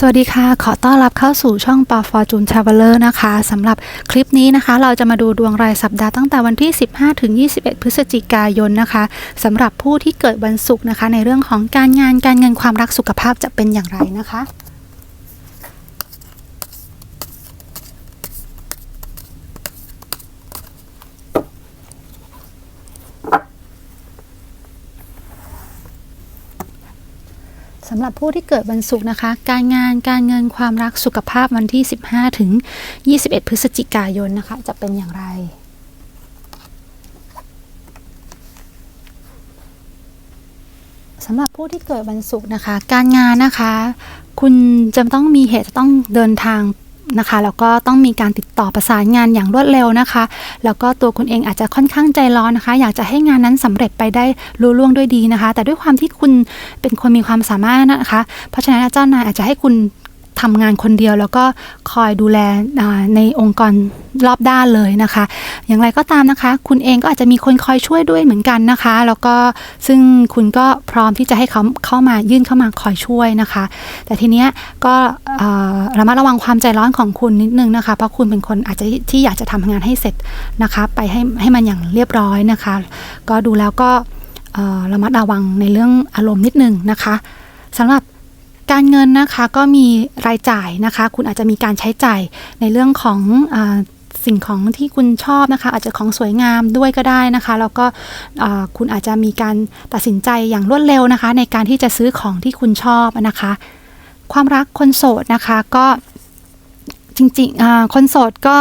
สวัสดีค่ะ ขอต้อนรับเข้าสู่ช่องปอฟอร์จูนทราเวลเลอร์นะคะสำหรับคลิปนี้นะคะ เราจะมาดูดวงรายสัปดาห์ตั้งแต่วันที่ 15 ถึง 21 พฤศจิกายนนะคะสำหรับผู้ที่เกิดวันศุกร์นะคะ ในเรื่องของการงานการเงินความรักสุขภาพจะเป็นอย่างไรนะคะ สำหรับผู้ที่เกิดวันศุกร์นะคะ การงานการเงินความรักสุขภาพวันที่ 15 ถึง 21 พฤศจิกายนนะคะ จะเป็นอย่างไรสำหรับผู้ที่เกิดวันศุกร์นะคะ การงานนะคะ คุณจะต้องมีเหตุจะต้องเดินทาง นะคะ แล้วก็ต้องมีการติดต่อประสานงานอย่างรวดเร็วนะคะ แล้วก็ตัวคุณเองอาจจะค่อนข้างใจร้อนนะคะ อยากจะให้งานนั้นสำเร็จไปได้รุ่ล่วงด้วยดีนะคะ แต่ด้วยความที่คุณเป็นคนมีความสามารถนะคะ เพราะฉะนั้นเจ้านายอาจจะให้คุณ ทำงานคนเดียว แล้วก็คอยดูแลในองค์กรรอบด้านเลยนะคะ อย่างไรก็ตามนะคะ คุณเองก็อาจจะมีคนคอยช่วยด้วยเหมือนกันนะคะ แล้วก็ซึ่งคุณก็พร้อมที่จะให้เขาเข้ามายื่นเข้ามาคอยช่วยนะคะ แต่ทีเนี้ยก็ระมัดระวังความใจร้อนของคุณนิดนึงนะคะ เพราะคุณเป็นคนอาจจะที่อยากจะทำงานให้เสร็จนะคะ ไปให้ให้มันอย่างเรียบร้อยนะคะ ก็ดูแล้วก็ระมัดระวังในเรื่องอารมณ์นิดนึงนะคะสำหรับ การเงินนะคะก็มีรายจ่ายนะคะ คุณอาจจะมีการใช้จ่ายในเรื่องของอสิ่งของที่คุณชอบนะคะ อาจจะของสวยงามด้วยก็ได้นะคะ แล้วก็คุณอาจจะมีการตัดสินใจอย่างรวดเร็วนะคะ ในการที่จะซื้อของที่คุณชอบนะคะ ความรักคนโสดนะคะก็จริงๆ คนโสดก็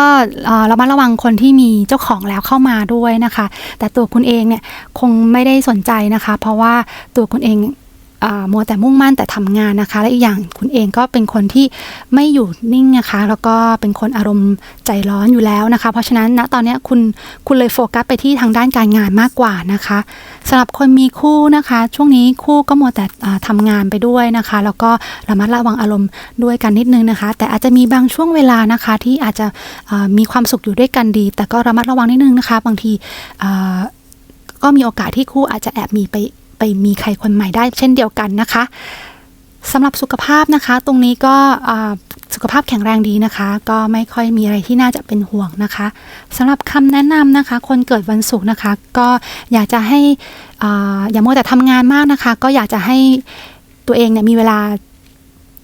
ระมัดระวังคนที่มีเจ้าของแล้วเข้ามาด้วยนะคะ แต่ตัวคุณเองเนี่ยคงไม่ได้สนใจนะคะ เพราะว่าตัวคุณเอง มัวแต่มุ่งมั่นแต่ทำงานนะคะ และอีกอย่างคุณเองก็เป็นคนที่ไม่อยู่นิ่งนะคะ แล้วก็เป็นคนอารมณ์ใจร้อนอยู่แล้วนะคะ เพราะฉะนั้นณตอนนี้คุณคุณเลยโฟกัสไปที่ทางด้านการงานมากกว่านะคะสำหรับคนมีคู่นะคะ ช่วงนี้คู่ก็มัวแต่อ่าทำงานไปด้วยนะคะ แล้วก็ระมัดระวังอารมณ์ด้วยกันนิดนึงนะคะ แต่อาจจะมีบางช่วงเวลานะคะ ที่อาจจะมีความสุขอยู่ด้วยกันดี แต่ก็ระมัดระวังนิดนึงนะคะ บางทีก็มีโอกาสที่คู่อาจจะแอบมีไป ไปมีใครคนใหม่ได้เช่นเดียวกันนะคะสำหรับสุขภาพนะคะ ตรงนี้ก็สุขภาพแข็งแรงดีนะคะ ก็ไม่ค่อยมีอะไรที่น่าจะเป็นห่วงนะคะสำหรับคำแนะนำนะคะ คนเกิดวันศุกร์นะคะ ก็อยากจะให้ออย่ามัวแต่ทำงานมากนะคะ ก็อยากจะให้ตัวเองเนี่ยมีเวลา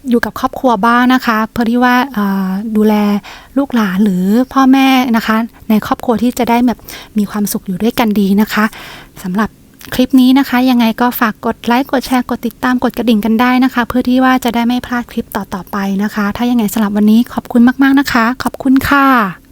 อยู่กับครอบครัวบ้างนะคะ เพื่อที่ว่าดูแลลูกหลานหรือพ่อแม่นะคะ ในครอบครัวที่จะได้แบบมีความสุขอยู่ด้วยกันดีนะคะสำหรับ คลิปนี้นะคะ ยังไงก็ฝากกดไลค์กดแชร์กดติดตามกดกระดิ่งกันได้นะคะ เพื่อที่ว่าจะได้ไม่พลาดคลิปต่อๆไปนะคะ ถ้ายังไงสำหรับวันนี้ขอบคุณมากๆนะคะ ขอบคุณค่ะ